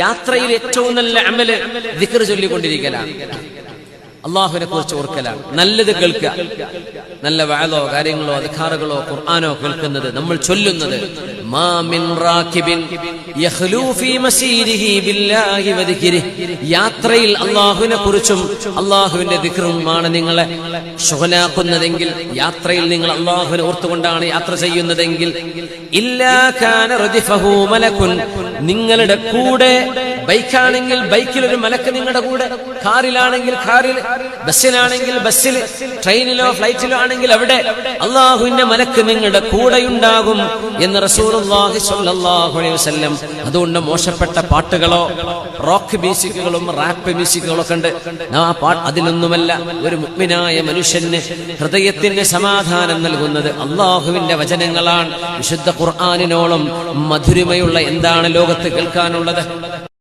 യാത്രയിൽ ഏറ്റവും നല്ല അമൽ ദിക്ർ ചൊല്ലിക്കൊണ്ടിരിക്കലാണ് അള്ളാഹുവിനെ കുറിച്ച് ഓർക്കലാണ് നല്ലത് കേൾക്കുക നല്ല വാഴോ കാര്യങ്ങളോ അധികാറുകളോ ഖുർആാനോ കേൾക്കുന്നത് നമ്മൾ ചൊല്ലുന്നത്. യാത്രയിൽ അള്ളാഹുവിനെ കുറിച്ചും അള്ളാഹുവിന്റെ ദിക്റുമാണ് നിങ്ങളെ ശുഹലാക്കുന്നതെങ്കിൽ യാത്രയിൽ നിങ്ങൾ അള്ളാഹുവിനെ ഓർത്തുകൊണ്ടാണ് യാത്ര ചെയ്യുന്നതെങ്കിൽ നിങ്ങളുടെ കൂടെ ബൈക്കാണെങ്കിൽ ബൈക്കിൽ ഒരു മലക്ക് നിങ്ങളുടെ കൂടെ കാറിലാണെങ്കിൽ കാറിൽ ബസ്സിലാണെങ്കിൽ ബസ്സിൽ ട്രെയിനിലോ ഫ്ലൈറ്റിലോ ആണെങ്കിൽ അവിടെ അള്ളാഹുവിന്റെ മലക്ക് നിങ്ങളുടെ കൂടെയുണ്ടാകും എന്ന് വസല്ലം അതുകൊണ്ട് മോശപ്പെട്ട പാട്ടുകളോ റോക്ക് മ്യൂസിക്കുകളും റാപ്പ് മ്യൂസിക്കുകളോ ഒക്കെ ഉണ്ട്. ആ പാട്ട് അതിലൊന്നുമല്ല ഒരു മുഗ്മിനായ മനുഷ്യന് ഹൃദയത്തിന് സമാധാനം നൽകുന്നത് അള്ളാഹുവിന്റെ വചനങ്ങളാണ്. വിശുദ്ധ ഖുർആാനിനോളം മധുരിമയുള്ള എന്താണ് ലോകത്ത് കേൾക്കാനുള്ളത്.